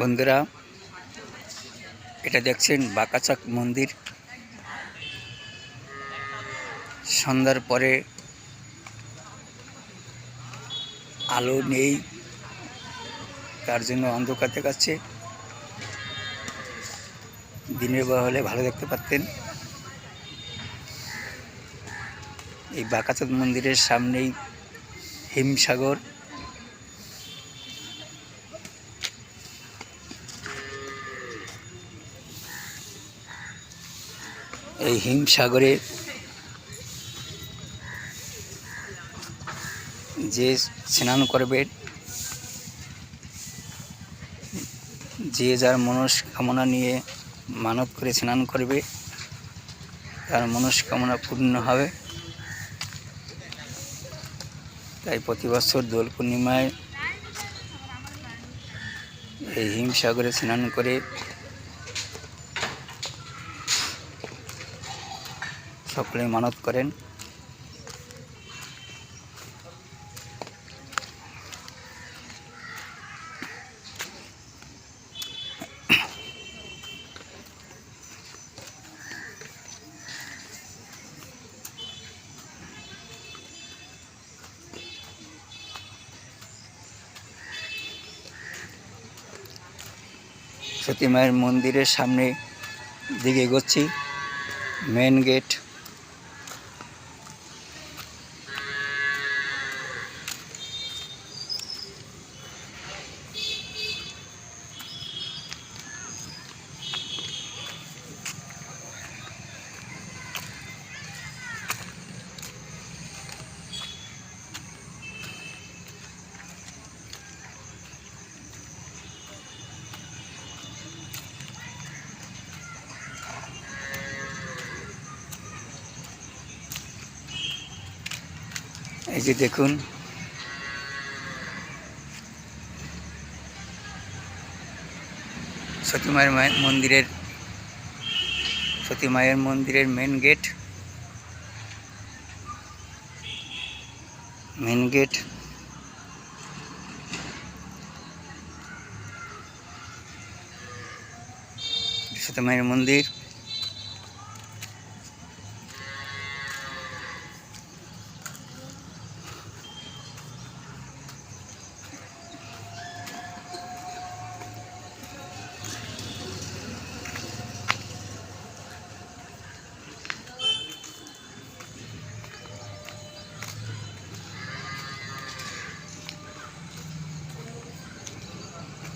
বন্ধুরা, এটা দেখছেন বাকাচাক মন্দির। সন্ধ্যার পরে আলো নেই, তার জন্য অন্ধকার দেখাচ্ছে। দিনের বেলা হলে ভালো দেখতে পারতেন। এই বাকাচাঁদ মন্দিরের সামনেই হিমসাগর। এই হিমসাগরে যে স্নান করবে, যে যার মনস্কামনা নিয়ে মানত করে স্নান করবে, তার মনস্কামনা পূর্ণ হবে। তাই প্রতি বছর দোল পূর্ণিমায় এই হিমসাগরে স্নান করে সকলে মানত করেন। সতী মায়ের মন্দিরের সামনে দিকে এগোচ্ছি। মেন গেট এই যে দেখুন। সতী মায়ের মন্দিরের সতী মায়ের মন্দিরের main gate main gate Sati মায়ের মন্দির।